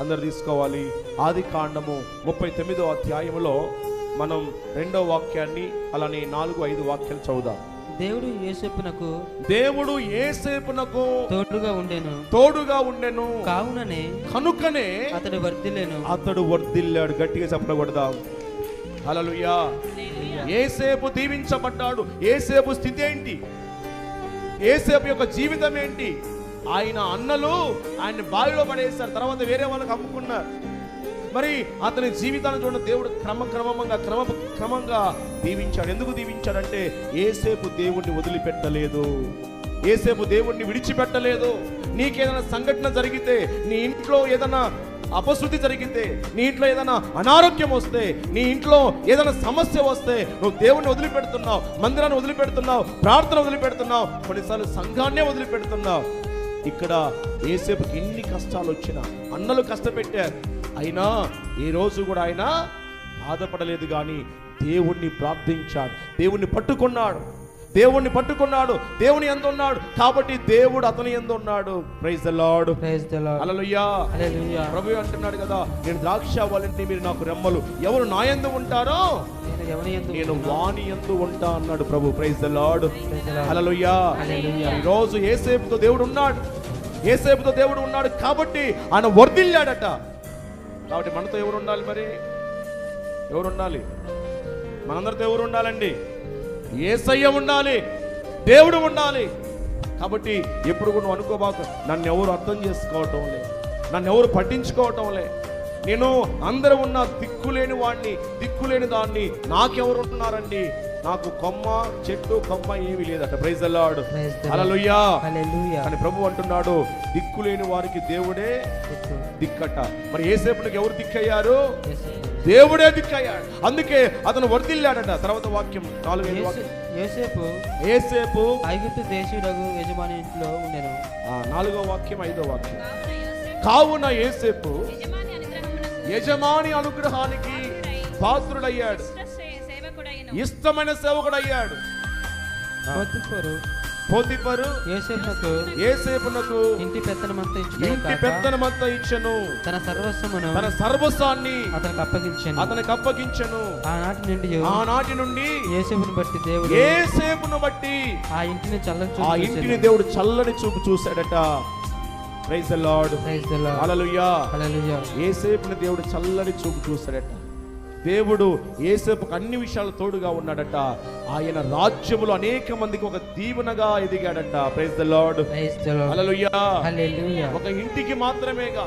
అందరు తీసుకోవాలి. ఆది కాండము ముప్పై తొమ్మిదో అధ్యాయములో మనం రెండో వాక్యాన్ని అలానే నాలుగు ఐదు వాక్యాలు చదువుదాం. దేవుడు యేసప్పునకు దేవుడు ఏసేపునకు తోడుగా ఉండెను. తోడుగా ఉండెను. కావుననే కనుకనే అతడు వర్ధిల్లేను. అతడు వర్ధిల్లాడు. గట్టిగా చెప్పకూడదాం హల్లెలూయా. ఏసేపు దీవించబడ్డాడు. ఏసేపు స్థితి ఏంటి? ఏసేపు యొక్క జీవితం ఏంటి? ఆయన అన్నలు ఆయన బావిలో పడేశారు. తర్వాత వేరే వాళ్ళకి అమ్ముకున్నారు. మరి అతని జీవితాన్ని చూడండి. దేవుడు క్రమక్రమంగా క్రమ క్రమంగా దీవించాడు. ఎందుకు దీవించాడంటే ఏసేపు దేవుణ్ణి వదిలిపెట్టలేదు. ఏసేపు దేవుణ్ణి విడిచిపెట్టలేదు. నీకేదైనా సంఘటన జరిగితే నీ ఇంట్లో ఏదైనా అపశృతి జరిగితే నీ ఇంట్లో ఏదైనా అనారోగ్యం వస్తే నీ ఇంట్లో ఏదైనా సమస్య వస్తే నువ్వు దేవుణ్ణి వదిలిపెడుతున్నావు మందిరాన్ని వదిలిపెడుతున్నావు ప్రార్థన వదిలిపెడుతున్నావు కొన్నిసార్లు సంఘాన్నే వదిలిపెడుతున్నావు. ఇక్కడ ఏసేపుకి ఎన్ని కష్టాలు వచ్చినా అన్నలు కష్టపెట్టారు. అయినా ఈ రోజు కూడా ఆయన బాధపడలేదు కానీ దేవుణ్ణి ప్రార్థించాడు. దేవుణ్ణి పట్టుకున్నాడు. దేవుణ్ణి పట్టుకున్నాడు దేవుని ఎంత ఉన్నాడు కాబట్టి దేవుడు అతని ఎంత ఉన్నాడు praise the Lord praise the Lord hallelujah hallelujah ప్రభు అంటున్నాడు కదా నేను ద్రాక్ష వాళ్ళని మీరు నాకు రెమ్మలు. ఎవరు నా యందు ఉంటారో? నేను వాణి యందు ఉంటా అన్నాడు ప్రభు. Praise the Lord hallelujah hallelujah. ఈ రోజు ఏసేపుతో దేవుడు ఉన్నాడు. ఏసేపుతో దేవుడు ఉన్నాడు కాబట్టి ఆయన వర్ధిల్లాడట. కాబట్టి మనతో ఎవరు ఉండాలి మరి? ఎవరు ఉండాలి? మనందరితో ఎవరు ఉండాలండి? ఏసయ్య ఉండాలి దేవుడు ఉండాలి. కాబట్టి ఎప్పుడు కూడా నువ్వు అనుకోబాకు నన్ను ఎవరు అర్థం చేసుకోవటం లే నన్ను ఎవరు పట్టించుకోవటం లే. నేను అందరూ ఉన్న దిక్కులేని వాడిని దిక్కులేని దాన్ని నాకెవరు ఉంటున్నారండి? నాకు కొమ్మ చెట్టు కొమ్మ ఏమీ లేదట. Praise అల్లాడు praise the Lord hallelujah hallelujah కానీ ప్రభు అంటున్నాడు దిక్కులేని వారికి దేవుడే దిక్కట. మరి ఏసేపునికి ఎవరు దిక్కయ్యారు? దేవుడే దిక్కయ్యాడు. అందుకే అతను వర్దిల్లాడట తర్వాత వాక్యం నాలుగు వాక్యం. యోసేపు ఏసేపు ఐగుప్తు దేశీయుడగు యజమాని ఇంట్లో ఉండెను. నాలుగో వాక్యం ఐదో వాక్యం. కావున ఏసేపు యజమాని అనుగ్రహానికి పాత్రుడయ్యాడు. ఇష్టమైన సేవకుడయ్యాడు పోతిఫరు పోతిపరు. యోసేపునకు ఏసేపునకు ఇంటి పెత్తనమంతా ఇంటి ఇచ్చుకుని పెత్తనమంతా ఇచ్చను. తన సర్వస్వమును తన సర్వస్వాన్ని అతనికి అప్పగించాను. అతనికి అప్పగించను. ఆనాటి నుండి ఆనాటి నుండి యేసేపును బట్టి దేవుడు ఏసేపును బట్టి ఆ ఇంటిని చల్లని ఆ చూపు ఇంటిని చూశాడు. దేవుడు చల్లని చూపు చూశాడట. Praise the lord Praise the Lord. Hallelujah Hallelujah. ఏసేపుని దేవుడు చల్లని చూపు చూశాడట. దేవుడు ఏసేపుకు అన్ని విషయాలు తోడుగా ఉన్నాడట. ఆయన రాజ్యములో అనేక మందికి ఒక దీవెనగా ఎదిగాడట. Praise the Lord. ఒక ఇంటికి మాత్రమేగా.